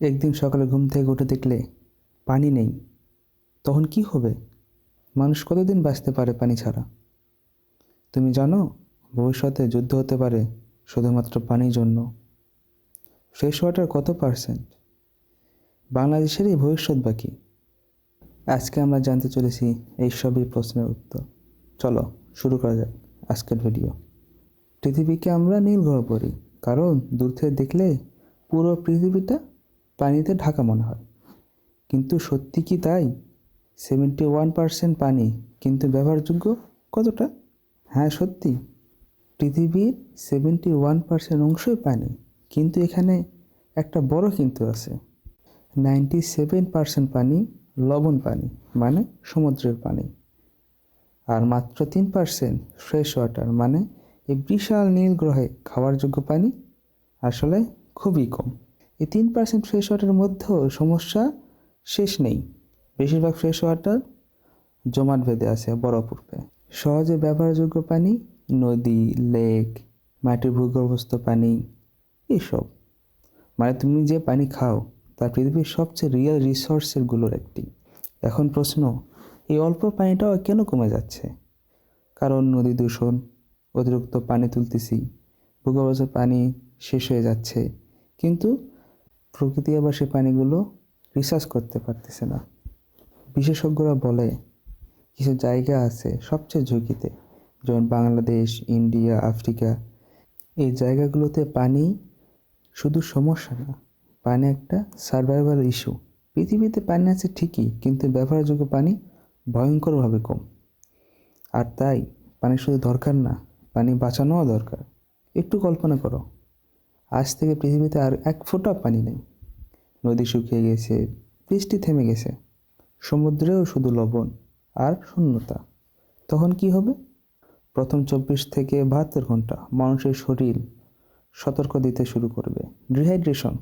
একদিন সকালে ঘুম থেকে উঠে দেখলে পানি নেই। তখন কি হবে? মানুষ কতদিন বাঁচতে পারে পানি ছাড়া? তুমি জানো, ভবিষ্যতে যুদ্ধ হতে পারে শুধুমাত্র পানির জন্য। ফ্রেশ ওয়াটার কত পার্সেন্ট বাংলাদেশেরই ভবিষ্যৎ বাকি আজকে আমরা জানতে চলেছি এই সবই প্রশ্নের উত্তর। চলো, শুরু করা যাক আজকের ভিডিও পৃথিবীকে আমরা নীল গ্রহ পড়ি কারণ দূর থেকে দেখলে পুরো পৃথিবীটা পানিতে ঢাকা মনে হয়। কিন্তু সত্যি কি তাই? সেভেন্টি ওয়ান পার্সেন্ট পানি কিন্তু ব্যবহারযোগ্য কতটা? হ্যাঁ সত্যি। পৃথিবীর সেভেন্টি ওয়ান পার্সেন্ট অংশই পানি, কিন্তু এখানে একটা বড় কিন্তু আছে। নাইনটি সেভেন পার্সেন্ট পানি লবণ পানি মানে সমুদ্রের পানি। আর মাত্র তিন পার্সেন্ট ফ্রেশ ওয়াটার মানে এই বিশাল নীল গ্রহে খাওয়ার যোগ্য পানি আসলে খুবই কম। এই তিন পার্সেন্ট ফ্রেশ ওয়াটারের মধ্যেও সমস্যা শেষ নেই। বেশিরভাগ ফ্রেশ ওয়াটার জমাট বেঁধে আছে বরফরূপে। সহজে ব্যবহারযোগ্য পানি, নদী লেক মাটির ভূগর্ভস্থ পানি এইসব মানে তুমি যে পানি খাও তা পৃথিবীর সবচেয়ে রিয়েল রিসোর্সেরগুলোর একটি। এখন প্রশ্ন, এই অল্প পানিটাও কেন কমে যাচ্ছে? কারণ নদী দূষণ, অতিরিক্ত পানি তুলতেছি, ভূগর্ভস্থ পানি শেষ হয়ে যাচ্ছে। কিন্তু প্রকৃতি আবার সে পানিগুলো রিসার্চ করতে পারতেছে না। বিশেষজ্ঞরা বলে, কিছু জায়গা আছে সবচেয়ে ঝুঁকিতে, যেমন বাংলাদেশ, ইন্ডিয়া, আফ্রিকা। এই জায়গাগুলোতে পানি শুধু সমস্যা না, পানি একটা সার্ভাইভাল ইস্যু পৃথিবীতে পানি আছে ঠিকই, কিন্তু ব্যবহারযোগ্য পানি ভয়ঙ্করভাবে কম। আর তাই পানি শুধু দরকার না, পানি বাঁচানোও দরকার। একটু কল্পনা করো। আজ থেকে পৃথিবীতে আর এক ফোঁটা পানি নেই। নদী শুকিয়ে গেছে, বৃষ্টি থেমে গেছে। সমুদ্রেও শুধু লবণ আর শূন্যতা। তখন কি হবে? প্রথম চব্বিশ থেকে বাহাত্তর ঘণ্টা মানুষের শরীর সতর্ক দিতে শুরু করবে। ডিহাইড্রেশন।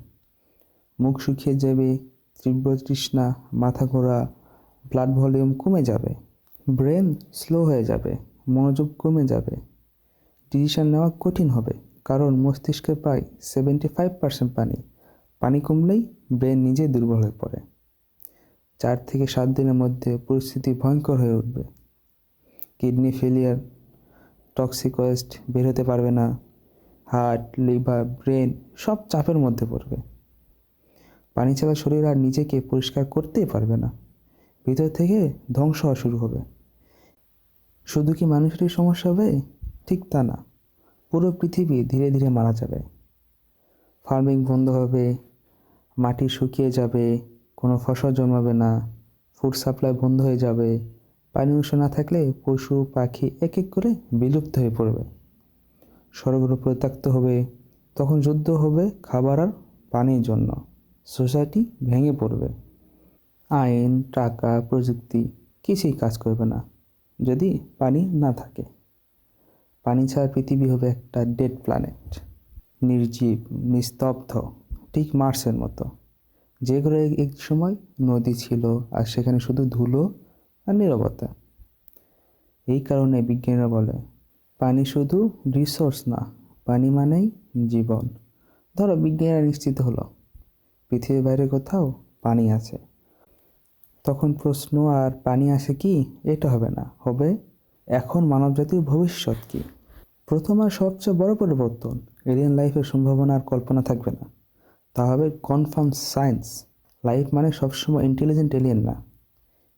মুখ শুকিয়ে যাবে, তীব্র তৃষ্ণা, মাথা ঘোরা, ব্লাড ভলিউম কমে যাবে, ব্রেন স্লো হয়ে যাবে, মনোযোগ কমে যাবে। ডিসিশন নেওয়া কঠিন হবে। কারণ মস্তিষ্কে প্রায় সেভেন্টি ফাইভ পার্সেন্ট পানি পানি কমলেই ব্রেন নিজে দুর্বল হয়ে পড়ে। চার থেকে সাত দিনের মধ্যে পরিস্থিতি ভয়ঙ্কর হয়ে উঠবে। কিডনি ফেলিয়ার টক্সিক ওয়েস্ট বের হতে পারবে না হার্ট লিভার ব্রেন সব চাপের মধ্যে পড়বে। পানি ছাড়া শরীর আর নিজেকে পরিষ্কার করতেই পারবে না। ভিতর থেকে ধ্বংস হওয়া শুরু হবে। শুধু কি মানুষেরই সমস্যা হবে? ঠিক তা না। পুরো পৃথিবী ধীরে ধীরে মারা যাবে। ফার্মিং বন্ধ হবে, মাটি শুকিয়ে যাবে, কোনো ফসল জন্মাবে না, ফুড সাপ্লাই বন্ধ হয়ে যাবে, পানি উৎস না থাকলে পশু, পাখি এক এক করে বিলুপ্ত হয়ে পড়বে। সড়কগুলো পরিত্যক্ত হবে, তখন যুদ্ধ হবে খাবার আর পানির জন্য। সোসাইটি ভেঙে পড়বে। আইন, টাকা, প্রযুক্তি, কিছুই কাজ করবে না, যদি পানি না থাকে। পানি ছাড়া পৃথিবী হবে একটা ডেড প্ল্যানেট। নির্জীব, নিস্তব্ধ, ঠিক মার্সের মতো। যে ঘরে এক সময় নদী ছিল আর সেখানে শুধু ধুলো আর নীরবতা। এই কারণে বিজ্ঞানীরা বলে, পানি শুধু রিসোর্স না, পানি মানেই জীবন। ধরো বিজ্ঞানীরা নিশ্চিত হলো, পৃথিবীর বাইরে কোথাও পানি আছে। তখন প্রশ্ন আর পানি আসে কি? এটা হবে না, হবে এখন মানবজাতির ভবিষ্যৎ কি? প্রথম আর সবচেয়ে বড় পরিবর্তন এলিয়েন লাইফের সম্ভাবনা আর কল্পনা থাকবে না। তা হবে কনফার্ম সায়েন্স লাইফ মানে সবসময় ইন্টেলিজেন্ট এলিয়েন না।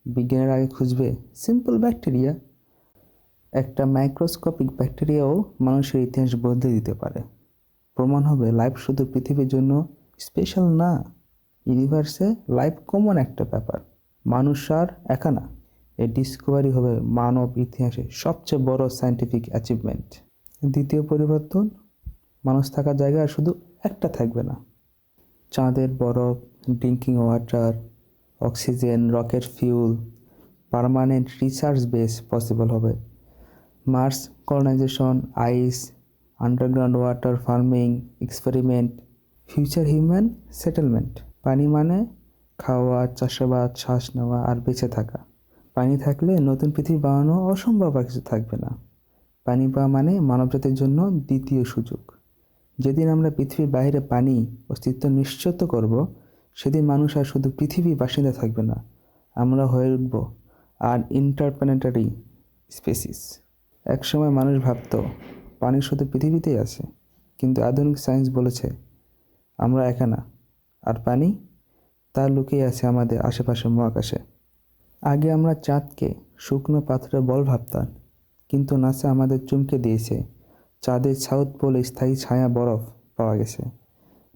বিজ্ঞানের আগে খুঁজবে সিম্পল ব্যাকটেরিয়া একটা মাইক্রোস্কোপিক ব্যাকটেরিয়াও মানুষের ইতিহাস বদলে দিতে পারে। প্রমাণ হবে লাইফ শুধু পৃথিবীর জন্য স্পেশাল না ইউনিভার্সে লাইফ কমন একটা ব্যাপার। মানুষ আর একা না। এই ডিসকভারি হবে মানব ইতিহাসে সবচেয়ে বড় সায়েন্টিফিক অ্যাচিভমেন্ট দ্বিতীয় পরিবর্তন, মানুষ থাকার জায়গা আর শুধু একটা থাকবে না। চাঁদের বরফ, drinking water, oxygen, rocket fuel, permanent research base possible হবে। Mars colonization, ice, underground water farming, experiment, future human settlement. পানি মানে খাওয়া, চাষাবাদ, শ্বাস নেওয়া আর বেঁচে থাকা। পানি থাকলে নতুন পৃথিবী বানানো অসম্ভব আর কিছু থাকবে না। পানি পাওয়া মানে মানবজাতির জন্য দ্বিতীয় সুযোগ। যেদিন আমরা পৃথিবীর বাইরে পানি, অস্তিত্ব নিশ্চিত করব, সেদিন মানুষ আর শুধু পৃথিবী বাসিন্দা থাকবে না, আমরা হয়ে উঠব আর ইন্টারপ্ল্যানেটারি স্পেসিস একসময় মানুষ ভাবতো, পানি শুধু পৃথিবীতেই আছে, কিন্তু আধুনিক সায়েন্স বলেছে, আমরা একা না, আর পানি তা লুকিয়ে আছে আমাদের আশেপাশে মহাকাশে। আগে আমরা চাঁদকে শুকনো পাথরের বল ভাবতাম কিন্তু নাসা আমাদের চমকে দিয়েছে। চাঁদের সাউথ পোলে স্থায়ী ছায়া বরফ পাওয়া গেছে।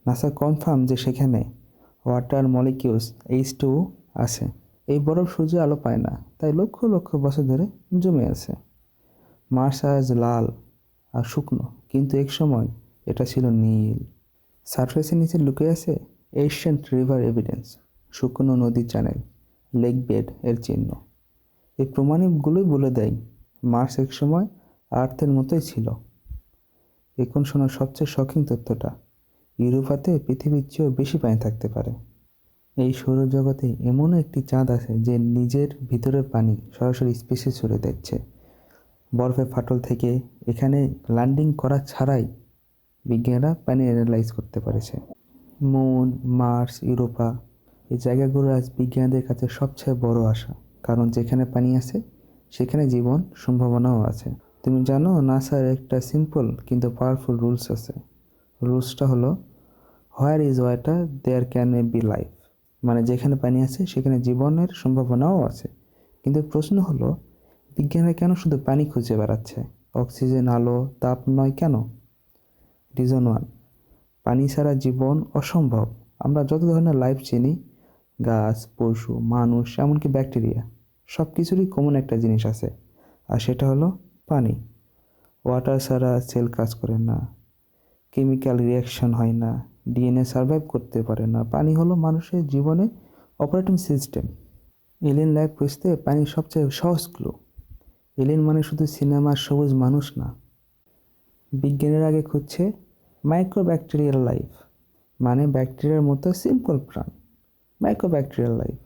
নাসা কনফার্ম যে সেখানে ওয়াটার মলিকিউলস এইচ টু আছে। এই বরফ সূর্য আলো পায় না, তাই লক্ষ লক্ষ বছর ধরে জমে আছে। মার্স আজ লাল আর শুকনো, কিন্তু এক সময় এটা ছিল নীল। সারফেসের নিচে লুকিয়ে আছে এশিয়ান্ট রিভার এভিডেন্স শুকনো নদীর চ্যানেল লেক বেড এর চিহ্ন। এই প্রমাণগুলোই বলে দেয় মার্স এক সময় আর্থের মতোই ছিল। এখন শোনার সবচেয়ে শখিং তথ্যটা, ইউরোপাতে পৃথিবীর চেয়েও বেশি পানি থাকতে পারে। এই সৌরজগতে এমনও একটি চাঁদ আছে যে নিজের ভিতরের পানি সরাসরি স্পেসে ছড়ে দিচ্ছে। বরফের ফাটল থেকে এখানে ল্যান্ডিং করা ছাড়াই বিজ্ঞানীরা পানি অ্যানালাইজ করতে পেরেছে। মুন, মার্স, ইউরোপা, এই জায়গাগুলো আজ বিজ্ঞানীদের কাছে সবচেয়ে বড় আশা, কারণ যেখানে পানি আছে সেখানে জীবন সম্ভাবনাও আছে। তুমি জানো, নাসার একটা সিম্পল কিন্তু পাওয়ারফুল রুলস আছে। রুলসটা হলো where is water there can be life মানে যেখানে পানি আছে, সেখানে জীবনের সম্ভাবনাও আছে। কিন্তু প্রশ্ন হলো, বিজ্ঞানীরা কেন শুধু পানি খুঁজে বেড়াচ্ছে? অক্সিজেন, আলো, তাপ নয় কেন? রিজন ওয়ান পানি ছাড়া জীবন অসম্ভব। আমরা যত ধরনের লাইফ চিনি, গাছ, পশু, মানুষ, এমনকি ব্যাকটেরিয়া সব কিছুরই কমন একটা জিনিস আছে, আর সেটা হলো পানি। ওয়াটার ছাড়া সেল কাজ করে না কেমিক্যাল রিয়াকশন হয় না ডিএনএ সার্ভাইভ করতে পারে না। পানি হলো মানুষের জীবনে অপারেটিং সিস্টেম এলিয়েন লাইফ বুঝতে পানি সবচেয়ে সহজ ক্লু এলিয়েন মানে শুধু সিনেমার সবুজ মানুষ না। বিজ্ঞানের আগে খুঁজছে মাইক্রোব্যাকটেরিয়াল লাইফ মানে ব্যাকটেরিয়ার মতো সিম্পল প্রাণ মাইক্রোব্যাকটেরিয়াল লাইফ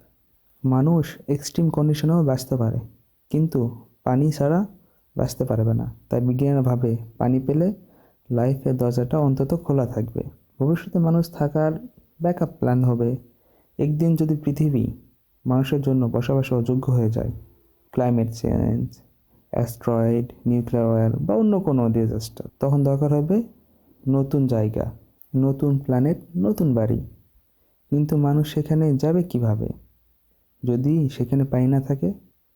মানুষ এক্সট্রিম কন্ডিশনেও বাঁচতে পারে। কিন্তু পানি ছাড়া বাঁচতে পারবে না। তাই বিজ্ঞানীরা ভাবে, পানি পেলে লাইফের দরজাটা অন্তত খোলা থাকবে। ভবিষ্যতে মানুষ থাকার ব্যাকআপ প্ল্যান হবে। একদিন যদি পৃথিবী মানুষের জন্য বসবাস অযোগ্য হয়ে যায় climate change asteroid nuclear war বা অন্য কোনো ডিজাস্টার তখন দরকার হবে নতুন জায়গা, নতুন প্ল্যানেট নতুন বাড়ি। কিন্তু মানুষ সেখানে যাবে কীভাবে? যদি সেখানে পানি না থাকে,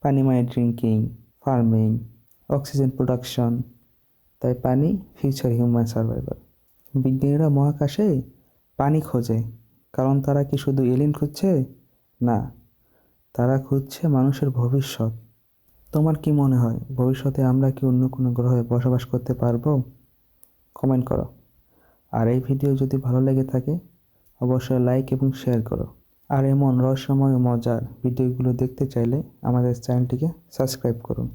পানি মানে ড্রিঙ্কিং ফার্মিং অক্সিজেন প্রোডাকশন তাই পানি ফিউচার হিউম্যান সার্ভাইভাল বিজ্ঞানীরা মহাকাশে পানি খোঁজে, কারণ তারা কি শুধু এলিন খুঁজছে? না, তারা খুঁজছে মানুষের ভবিষ্যৎ। তোমার কি মনে হয়, ভবিষ্যতে আমরা কি অন্য কোনো গ্রহে বসবাস করতে পারব? কমেন্ট করো। আর এই ভিডিও যদি ভালো লেগে থাকে, অবশ্যই লাইক এবং শেয়ার করো। আর এমন রহস্যময় মজার ভিডিওগুলো দেখতে চাইলে আমাদের চ্যানেলটিকে সাবস্ক্রাইব করুন।